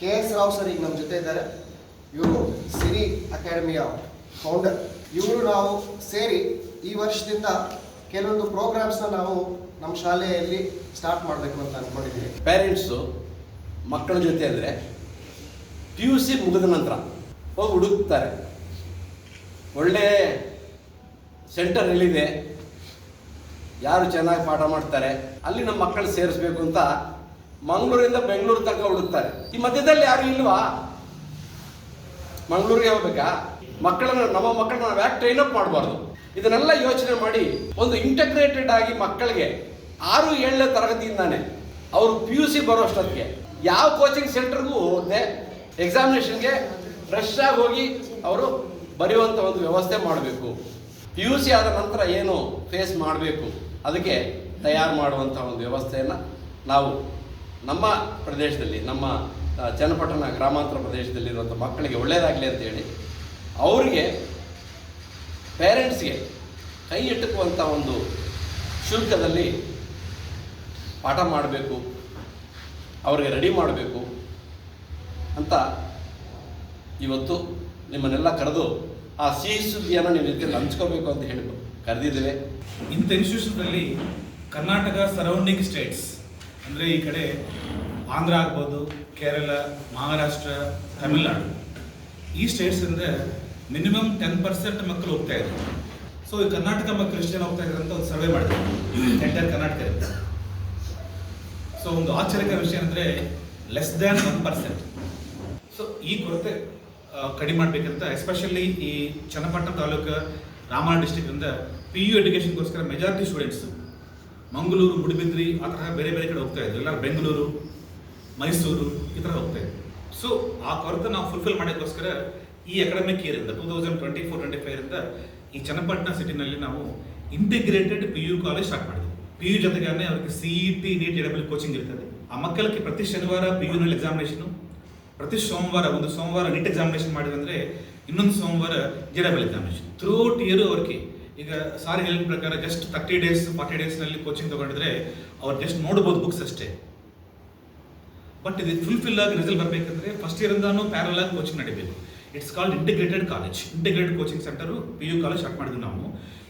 K S Rao sir ಈಗ ನಮ್ಮ ಜೊತೆ ಇದ್ದಾರೆ. ಇವರು ಸಿರಿ ಅಕಾಡೆಮಿಯ ಫೌಂಡರ್ ಇವರು ನಾವು ಸೇರಿ ಈ ವರ್ಷದಿಂದ ಕೆಲವೊಂದು ಪ್ರೋಗ್ರಾಮ್ಸ್ನ ನಾವು ನಮ್ಮ ಶಾಲೆಯಲ್ಲಿ ಸ್ಟಾರ್ಟ್ ಮಾಡಬೇಕು ಅಂತ ಅಂದ್ಕೊಂಡಿದ್ದೀವಿ ಪೇರೆಂಟ್ಸು ಮಕ್ಕಳ ಜೊತೆ ಅಂದರೆ ಪಿ ಯು ಸಿ ಮುಗಿದ ನಂತರ ಹೋಗಿ ಹುಡುಕ್ತಾರೆ. ಒಳ್ಳೆ ಸೆಂಟರ್ ಎಲ್ಲಿದೆ ಯಾರು ಚೆನ್ನಾಗಿ ಪಾಠ ಮಾಡ್ತಾರೆ. ಅಲ್ಲಿ ನಮ್ಮ ಮಕ್ಕಳು ಸೇರಿಸ್ಬೇಕು ಅಂತ ಮಂಗಳೂರಿಂದ ಬೆಂಗಳೂರು ತನಕ ಹುಡುಕ್ತಾರೆ. ಈ ಮಧ್ಯದಲ್ಲಿ ಯಾರು ಇಲ್ವಾ? ಮಂಗಳೂರಿಗೆ ಹೋಗ್ಬೇಕಾ? ಮಕ್ಕಳನ್ನ, ನಮ್ಮ ಮಕ್ಕಳನ್ನ ನಾವು ಟ್ರೈನ್ ಅಪ್ ಮಾಡಬಾರ್ದು? ಇದನ್ನೆಲ್ಲ ಯೋಚನೆ ಮಾಡಿ ಒಂದು ಇಂಟಗ್ರೇಟೆಡ್ ಆಗಿ ಮಕ್ಕಳಿಗೆ ಆರು ಏಳನೇ ತರಗತಿಯಿಂದಾನೆ ಅವರು ಪಿ ಯು ಸಿ ಬರೋಷ್ಟೊತ್ತಿಗೆ ಯಾವ ಕೋಚಿಂಗ್ ಸೆಂಟರ್ಗೂ ಹೋದೆ ಎಕ್ಸಾಮಿನೇಷನ್ಗೆ ಫ್ರೆಶ್ ಆಗಿ ಹೋಗಿ ಅವರು ಬರೆಯುವಂಥ ಒಂದು ವ್ಯವಸ್ಥೆ ಮಾಡಬೇಕು. ಪಿ ಯು ಸಿ ಆದ ನಂತರ ಏನು ಫೇಸ್ ಮಾಡಬೇಕು? ಅದಕ್ಕೆ ತಯಾರು ಮಾಡುವಂಥ ಒಂದು ವ್ಯವಸ್ಥೆಯನ್ನು ನಾವು ನಮ್ಮ ಪ್ರದೇಶದಲ್ಲಿ, ನಮ್ಮ ಚನ್ನಪಟ್ಟಣ ಗ್ರಾಮಾಂತರ ಪ್ರದೇಶದಲ್ಲಿರುವಂಥ ಮಕ್ಕಳಿಗೆ ಒಳ್ಳೆಯದಾಗಲಿ ಅಂತೇಳಿ ಅವರಿಗೆ ಪೇರೆಂಟ್ಸ್ಗೆ ಕೈ ಎಟುಕುವಂಥ ಒಂದು ಶುಲ್ಕದಲ್ಲಿ ಪಾಠ ಮಾಡಬೇಕು, ಅವರಿಗೆ ರೆಡಿ ಮಾಡಬೇಕು ಅಂತ ಇವತ್ತು ನಿಮ್ಮನ್ನೆಲ್ಲ ಕರೆದು ಆ ಸಿಹಿ ಸುದ್ದಿಯನ್ನು ನಿಮ್ಮ ಜೊತೆ ಹಂಚ್ಕೋಬೇಕು ಅಂತ ಹೇಳಿ ಕರೆದಿದ್ದೇವೆ. ಇಂಥ ಇನ್ಸ್ಟಿಟ್ಯೂಷನ್ನಲ್ಲಿ ಕರ್ನಾಟಕ ಸರೌಂಡಿಂಗ್ ಸ್ಟೇಟ್ಸ್ ಅಂದರೆ ಈ ಕಡೆ ಆಂಧ್ರ ಆಗ್ಬೋದು, ಕೇರಳ, ಮಹಾರಾಷ್ಟ್ರ, ತಮಿಳುನಾಡು. ಈ ಸ್ಟೇಟ್ಸಿಂದ ಮಿನಿಮಮ್ ಟೆನ್ ಪರ್ಸೆಂಟ್ ಮಕ್ಕಳು ಹೋಗ್ತಾ ಇದ್ದಾರೆ. ಸೊ ಈ ಕರ್ನಾಟಕ ಮಕ್ಕಳು ಎಷ್ಟು ಜನ ಹೋಗ್ತಾ ಇದ್ದಾರೆ ಅಂತ ಒಂದು ಸರ್ವೆ ಮಾಡಿದ್ರು. ಎಂಟರ್ ಕರ್ನಾಟಕ ಸೊ ಒಂದು ಆಶ್ಚರ್ಯಕರ ವಿಷಯ ಅಂದರೆ less than one percent so ಈ ಕೊರತೆ ಕಡಿಮೆ ಮಾಡಬೇಕಂತ ಎಸ್ಪೆಷಲಿ ಈ ಚನ್ನಪಟ್ಟಣ ತಾಲೂಕು ರಾಮನಗರ ಡಿಸ್ಟಿಕ್ನಿಂದ ಪಿ ಯು ಎಜುಕೇಷನ್ಗೋಸ್ಕರ ಮೆಜಾರಿಟಿ ಸ್ಟೂಡೆಂಟ್ಸ್ ಮಂಗಳೂರು ಮುಡಿಬಿದ್ರಿ ಆ ಥರ ಬೇರೆ ಬೇರೆ ಕಡೆ ಹೋಗ್ತಾ ಇದ್ರು. ಎಲ್ಲ ಬೆಂಗಳೂರು, ಮೈಸೂರು ಈ ಥರ ಹೋಗ್ತಾ ಇದ್ರು. ಸೊ ಆ ಕೊರತೆ ನಾವು ಫುಲ್ಫಿಲ್ ಮಾಡೋಕ್ಕೋಸ್ಕರ ಈ academic ಇಯರಿಂದ two thousand twenty four twenty ಫೈವಿಂದ ಈ ಚನ್ನಪಟ್ಟಣ ಸಿಟಿನಲ್ಲಿ ನಾವು integrated P U college start ಮಾಡಿದ್ವಿ. ಪಿ ಯು ಜೊತೆಗೆ ಅವ್ರಿಗೆ ಸಿ ಇ ಟಿ ನೀಟ್ ಎಡಬಲ್ ಕೋಚಿಂಗ್ ಇರ್ತದೆ. ಆ ಮಕ್ಕಳಿಗೆ ಪ್ರತಿ ಶನಿವಾರ ಪಿ ಯುನಲ್ಲಿ ಎಕ್ಸಾಮಿನೇಷನು ಪ್ರತಿ ಸೋಮವಾರ ಒಂದು ಸೋಮವಾರ ನೀಟ್ ಎಕ್ಸಾಮಿನೇಷನ್ ಮಾಡಿದ್ರೆ ಇನ್ನೊಂದು ಸೋಮವಾರ ಜೆ ಎಕ್ಸಾಮಿನೇಷನ್ ಥ್ರೂಟ್ ಇಯರ್ ಅವ್ರಿಗೆ ಈಗ ಸಾರಿ ಹೇಳಿದ ಪ್ರಕಾರ ಜಸ್ಟ್ ತರ್ಟಿ ಡೇಸ್ ಫಾರ್ಟಿ ಡೇಸ್ನಲ್ಲಿ ಕೋಚಿಂಗ್ ತಗೊಂಡಿದ್ರೆ ಅವ್ರು ಜಸ್ಟ್ ನೋಡ್ಬೋದು ಬುಕ್ಸ್ ಅಷ್ಟೇ. ಬಟ್ ಇದು ಫುಲ್ಫಿಲ್ ಆಗಿ ರಿಸಲ್ಟ್ ಬರಬೇಕಂದ್ರೆ ಫಸ್ಟ್ ಇಯರಿಂದಾನು ಪ್ಯಾರಲ್ ಆಗಿ ಕೋಚಿಂಗ್ ನಡಿಬೇಕು. It's called integrated college integrated coaching centre P U college start ಮಾಡಿದ್ವಿ ನಾವು.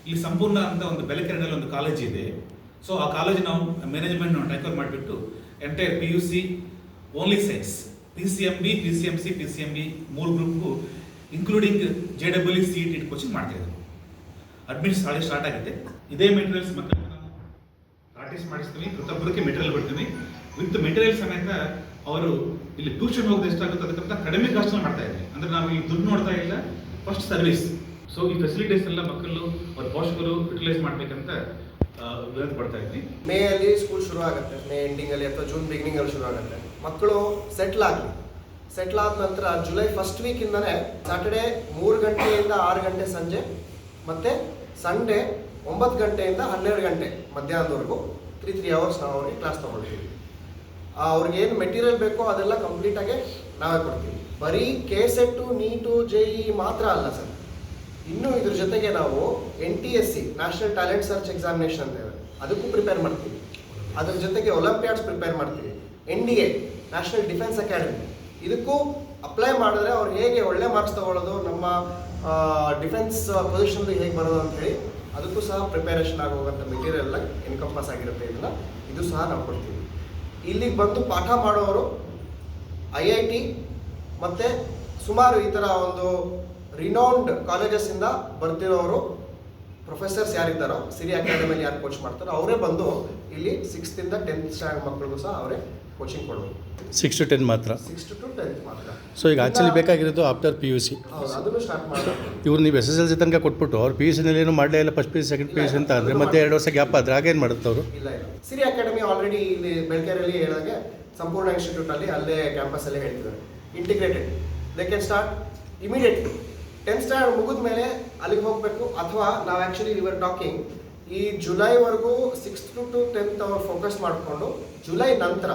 ಇಲ್ಲಿ ಸಂಪೂರ್ಣ ಅಂತ ಒಂದು ಬೆಲಕೆರೆನಲ್ಲಿ ಒಂದು ಕಾಲೇಜ್ ಇದೆ. ಸೊ ಆ ಕಾಲೇಜ್ ನಾವು ಮ್ಯಾನೇಜ್ಮೆಂಟ್ ಟೈಕರ್ ಮಾಡಿಬಿಟ್ಟು entire P U C only science P C M B P C M C P C M B ಮೂರು ಗ್ರೂಪ್ಗೂ including J W C T coaching ಮಾಡ್ತಾ ಅಡ್ಮಿಷನ್ ಸಾಳಿ ಸ್ಟಾರ್ಟ್ ಆಗುತ್ತೆ ಇದೇ ಮೆಟೀರಿಯಲ್ಸ್ ಮತ್ತೆ ಪ್ರಾಕ್ಟೀಸ್ ಮಾಡಿಸ್ತೀವಿ ಪ್ರತಿಯೊಬ್ಬರಿಗೆ ಮೆಟೀರಿಯಲ್ ಬಿಡ್ತೀನಿ. ವಿತ್ ಮೆಟೀರಿಯಲ್ ಸಮೇತ ಅವರು ಇಲ್ಲಿ ಟ್ಯೂಷನ್ ಹೋಗೋದು ಎಷ್ಟಾಗುತ್ತೆ ಅದಕ್ಕಿಂತ ಕಡಿಮೆ ಖರ್ಚು ಮಾಡ್ತಾ ಇದ್ವಿ ಅಂದ್ರೆ ನಾವು ಈ ದುಡ್ಡು ನೋಡ್ತಾ ಇಲ್ಲ ಫಸ್ಟ್ ಸರ್ವಿಸ್ ಸೊ ಈ ಫೆಸಿಲಿಟೀಸ್ ಎಲ್ಲ ಮಕ್ಕಳು ಅವ್ರ ಪೋಷಕರು ಯುಟಿಲೈಸ್ ಮಾಡ್ಬೇಕಂತ ಪಡ್ತಾ ಇದ್ವಿ ಮೇ ಅಲ್ಲಿ ಸ್ಕೂಲ್ ಶುರು ಆಗುತ್ತೆ. ಮೇ ಎಂಡಿಂಗಲ್ಲಿ ಅಥವಾ ಜೂನ್ ಬಿಗಿನಿಂಗಲ್ಲಿ ಶುರು ಆಗುತ್ತೆ. ಮಕ್ಕಳು ಸೆಟ್ಲ್ ಆಗಲಿ. ಸೆಟ್ಲ್ ಆದ ನಂತರ ಜುಲೈ ಫಸ್ಟ್ ವೀಕಿಂದನೇ ಸ್ಯಾಟರ್ಡೆ ಮೂರು ಗಂಟೆಯಿಂದ ಆರು ಗಂಟೆ ಸಂಜೆ ಮತ್ತು ಸಂಡೇ ಒಂಬತ್ತು ಗಂಟೆಯಿಂದ ಹನ್ನೆರಡು ಗಂಟೆ ಮಧ್ಯಾಹ್ನದವರೆಗೂ ತ್ರೀ ತ್ರೀ ಅವರ್ಸ್ ನಾವು ಅವ್ರಿಗೆ ಕ್ಲಾಸ್ ತೊಗೊಳ್ತೀವಿ ಅವ್ರಿಗೆ ಏನು ಮೆಟೀರಿಯಲ್ ಬೇಕೋ ಅದೆಲ್ಲ ಕಂಪ್ಲೀಟಾಗಿ ನಾವೇ ಕೊಡ್ತೀವಿ. ಬರೀ K CET NEET J E ಮಾತ್ರ ಅಲ್ಲ ಸರ್. ಇನ್ನೂ ಇದ್ರ ಜೊತೆಗೆ ನಾವು N T S C national talent search examination ಅಂತೇವೆ ಅದಕ್ಕೂ ಪ್ರಿಪೇರ್ ಮಾಡ್ತೀವಿ. ಅದ್ರ ಜೊತೆಗೆ ಒಲಿಂಪಿಯಾಡ್ಸ್ ಪ್ರಿಪೇರ್ ಮಾಡ್ತೀವಿ. N D A national defence academy ಇದಕ್ಕೂ ಅಪ್ಲೈ ಮಾಡಿದ್ರೆ ಅವ್ರು ಹೇಗೆ ಒಳ್ಳೆ ಮಾರ್ಕ್ಸ್ ತಗೊಳ್ಳೋದು, ನಮ್ಮ ಡಿಫೆನ್ಸ್ ಪೊಸಿಷನ್ ಹೇಗೆ ಬರೋದು ಅಂತ ಹೇಳಿ, ಅದಕ್ಕೂ ಸಹ ಪ್ರಿಪೇರೇಷನ್ ಆಗುವಂಥ ಮೆಟೀರಿಯಲ್ ಎಲ್ಲ ಎನ್ಕಂಪಾಸ್ ಆಗಿರುತ್ತೆ ಇದನ್ನ. ಇದು ಸಹ ನಾವು ಕೊಡ್ತೀವಿ. ಇಲ್ಲಿಗೆ ಬಂದು ಪಾಠ ಮಾಡೋರು ಐ ಐ ಟಿ ಮತ್ತು ಸುಮಾರು ಈ ಥರ ಒಂದು ರಿನೌಂಡ್ ಕಾಲೇಜಸ್ಸಿಂದ ಬರ್ತಿರೋರು ಪ್ರೊಫೆಸರ್ಸ್ ಯಾರಿದ್ದಾರೋ ಸಿರಿ ಅಕಾಡೆಮಿಯಲ್ಲಿ ಯಾರು ಕೋಚ್ ಮಾಡ್ತಾರೋ, ಅವರೇ ಬಂದು ಇಲ್ಲಿ ಸಿಕ್ಸ್ತಿಂದ ಟೆಂತ್ ಸ್ಟ್ಯಾಂಡರ್ಡ್ ಮಕ್ಕಳಿಗೂ ಸಹ ಅವರೇ ಕೋಚಿಂಗ್ ಕೊಡೋದು ಸಿಕ್ಸ್ ಟು ಟೆನ್ ಮಾತ್ರ. ಸಿಕ್ಸ್ ಟು ಟೆಂತ್ ಮಾತ್ರ. ಸೊ ಈಗ ಆ್ಯಕ್ಚುಲಿ ಬೇಕಾಗಿರೋದು ಆಫ್ಟರ್ ಪಿ ಯು ಸಿ ಹೌದು ಅದನ್ನು ಸ್ಟಾರ್ಟ್ ಮಾಡಬೇಕು. ಇವ್ರು ನೀವು ಎಸ್ ಎಸ್ ಎಲ್ ಸಿ ತನಕ ಕೊಟ್ಬಿಟ್ಟು ಅವ್ರು ಪಿ ಯು ಸಿನಲ್ಲಿ ಏನು ಮಾಡಲೇ ಇಲ್ಲ first P U second P U C ಅಂತ ಅಂದರೆ ಮತ್ತೆ ಎರಡು ವರ್ಷ ಗ್ಯಾಪ್ ಆದರೆ ಆಗೇನು ಮಾಡುತ್ತೆ ಅವರು? ಇಲ್ಲ ಇಲ್ಲ. ಸಿರಿ ಅಕಾಡೆಮಿ ಆಲ್ರೆಡಿ ಇಲ್ಲಿ ಬೆಳಕೆರೆಯಲ್ಲಿ ಹೇಳಿದಾಗೆ ಸಂಪೂರ್ಣ ಇನ್ಸ್ಟಿಟ್ಯೂಟಲ್ಲಿ ಅಲ್ಲೇ ಕ್ಯಾಂಪಸ್ ಅಲ್ಲೇ ಹೇಳ್ತಿದ್ದಾರೆ. Integrated they can start immediately tenth standard ಮುಗಿದ ಮೇಲೆ ಅಲ್ಲಿಗೆ ಹೋಗಬೇಕು. ಅಥವಾ ನಾವು ಆ್ಯಕ್ಚುಲಿ ಆರ್ ಟಾಕಿಂಗ್ ಈ ಜುಲೈವರೆಗೂ ಸಿಕ್ಸ್ತ್ ಟು ಟು ಟೆಂತ್ ಅವ್ರು ಫೋಕಸ್ ಮಾಡಿಕೊಂಡು ಜುಲೈ ನಂತರ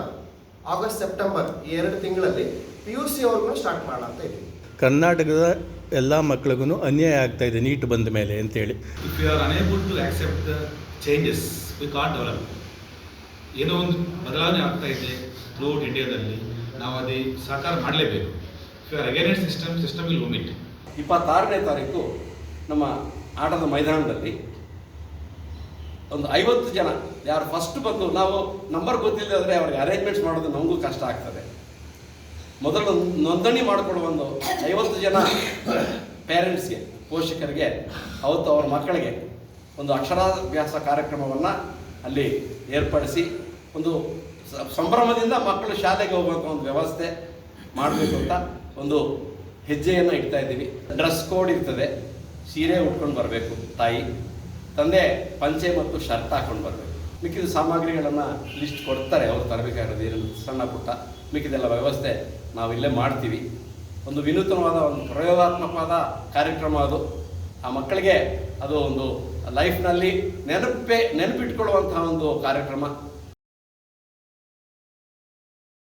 ಆಗಸ್ಟ್ ಸೆಪ್ಟೆಂಬರ್ ಈ ಎರಡು ತಿಂಗಳಲ್ಲಿ ಪಿ ಯು ಸಿ ಅವ್ರಿಗೂ ಸ್ಟಾರ್ಟ್ ಮಾಡೋಣ ಅಂತ ಇದ್ದೀವಿ. ಕರ್ನಾಟಕದ ಎಲ್ಲ ಮಕ್ಳಿಗೂ ಅನ್ಯಾಯ ಆಗ್ತಾ ಇದೆ ನೀಟ್ ಬಂದ ಮೇಲೆ ಅಂತೇಳಿ if you are unable to accept the changes we can't develop ಏನೋ ಒಂದು ಬದಲಾವಣೆ ಆಗ್ತಾ ಇದೆ ಥ್ರೂಔಟ್ ಇಂಡಿಯಾದಲ್ಲಿ ನಾವು ಅದೇ ಸಹಕಾರ ಮಾಡಲೇಬೇಕು. If are against system system will omit ಇಪ್ಪತ್ತಾರನೇ ತಾರೀಕು ನಮ್ಮ ಆಟದ ಮೈದಾನದಲ್ಲಿ ಒಂದು ಐವತ್ತು ಜನ, ಯಾರು ಫಸ್ಟ್ ಬಂದು, ನಾವು ನಂಬರ್ ಗೊತ್ತಿಲ್ಲದೆ ಆದರೆ ಅವ್ರಿಗೆ ಅರೇಂಜ್ಮೆಂಟ್ಸ್ ಮಾಡೋದು ನಮಗೂ ಕಷ್ಟ ಆಗ್ತದೆ. ಮೊದಲು ನೋಂದಣಿ ಮಾಡಿಕೊಡುವ ಒಂದು ಐವತ್ತು ಜನ ಪೇರೆಂಟ್ಸ್ಗೆ ಪೋಷಕರಿಗೆ, ಅವತ್ತು ಅವ್ರ ಮಕ್ಕಳಿಗೆ ಒಂದು ಅಕ್ಷರಾಭ್ಯಾಸ ಕಾರ್ಯಕ್ರಮವನ್ನು ಅಲ್ಲಿ ಏರ್ಪಡಿಸಿ ಒಂದು ಸಂಭ್ರಮದಿಂದ ಮಕ್ಕಳು ಶಾಲೆಗೆ ಹೋಗಬೇಕು ಒಂದು ವ್ಯವಸ್ಥೆ ಮಾಡಬೇಕು ಅಂತ ಒಂದು ಹೆಜ್ಜೆಯನ್ನು ಇಡ್ತಾ ಇದ್ದೀವಿ. ಡ್ರೆಸ್ ಕೋಡ್ ಇರ್ತದೆ. ಸೀರೆ ಉಟ್ಕೊಂಡು ಬರಬೇಕು ತಾಯಿ. ತಂದೆ ಪಂಚೆ ಮತ್ತು ಶರ್ಟ್ ಹಾಕೊಂಡು ಬರಬೇಕು. ಮಿಕ್ಕಿದ ಸಾಮಗ್ರಿಗಳನ್ನು ಲಿಸ್ಟ್ ಕೊಡ್ತಾರೆ ಅವರು ತರಬೇಕಾಗಿರೋದು ಏನು ಸಣ್ಣ ಪುಟ್ಟ. ಮಿಕ್ಕಿದೆಲ್ಲ ವ್ಯವಸ್ಥೆ ನಾವು ಇಲ್ಲೇ ಮಾಡ್ತೀವಿ. ಒಂದು ವಿನೂತನವಾದ, ಒಂದು ಪ್ರಯೋಗಾತ್ಮಕವಾದ ಕಾರ್ಯಕ್ರಮ ಅದು. ಆ ಮಕ್ಕಳಿಗೆ ಅದು ಒಂದು ಲೈಫ್ನಲ್ಲಿ ನೆನಪೇ, ನೆನಪಿಟ್ಕೊಳ್ಳುವಂತಹ ಒಂದು ಕಾರ್ಯಕ್ರಮ.